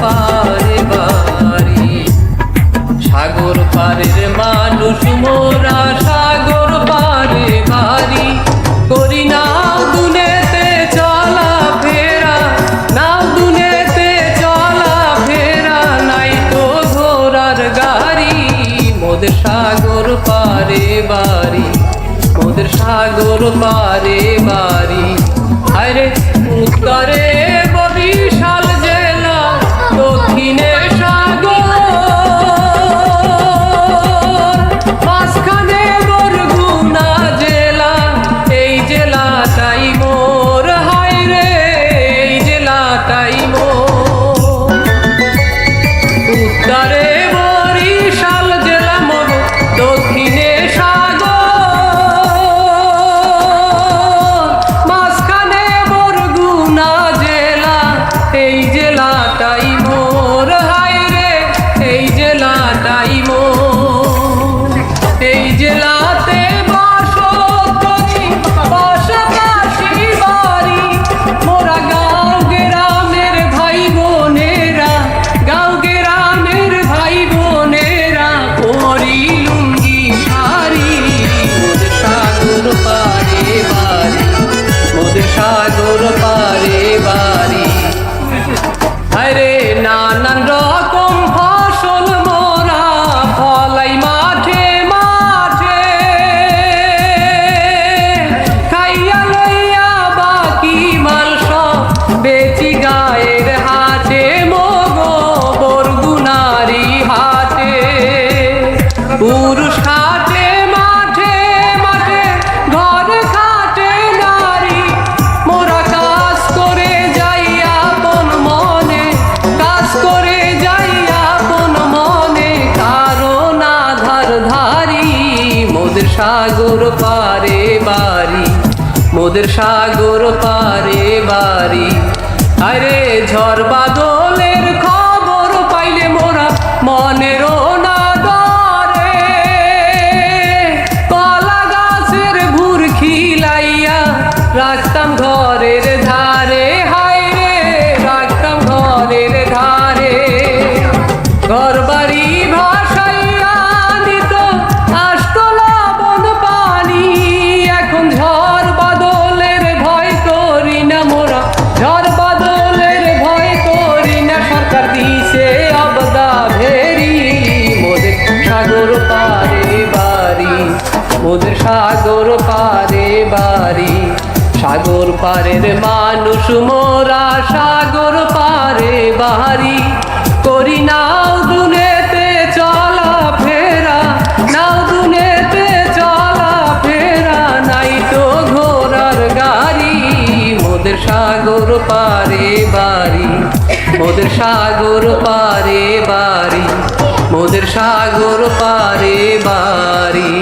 পারে বাড়ি। সাগর পারের মানুষ, মোরা সাগর পারে বাড়ি। করি না চলা ফেরা গাড়ি। সাগর পারে বাড়ি, মোদের সাগর পারে বাড়ি। আরে উত্তরে Alejandro. সাগর পারে বাড়ি, মোদের সাগর পারে বাড়ি। আরে ঝড় বাদলের খবর পাইলে মোরা মনের নাদরে কলা গাছের ঘরে খিলাইয়া ঘরের ধারে। হায় রে, রাখতাম ঘরের ধারে। ঘর মোদের সাগর পারে বাড়ি। সাগর পারের মানুষ মোরা সাগর পারে বাড়ি। করি নাও দুনেতে চলা ফেরা, নাও দুনেতে চলা ফেরা, নাই তো ঘোরার গাড়ি। মোদের সাগর পারে বাড়ি, মোদের সাগর পারে বাড়ি, মোদের সাগর পারে বাড়ি।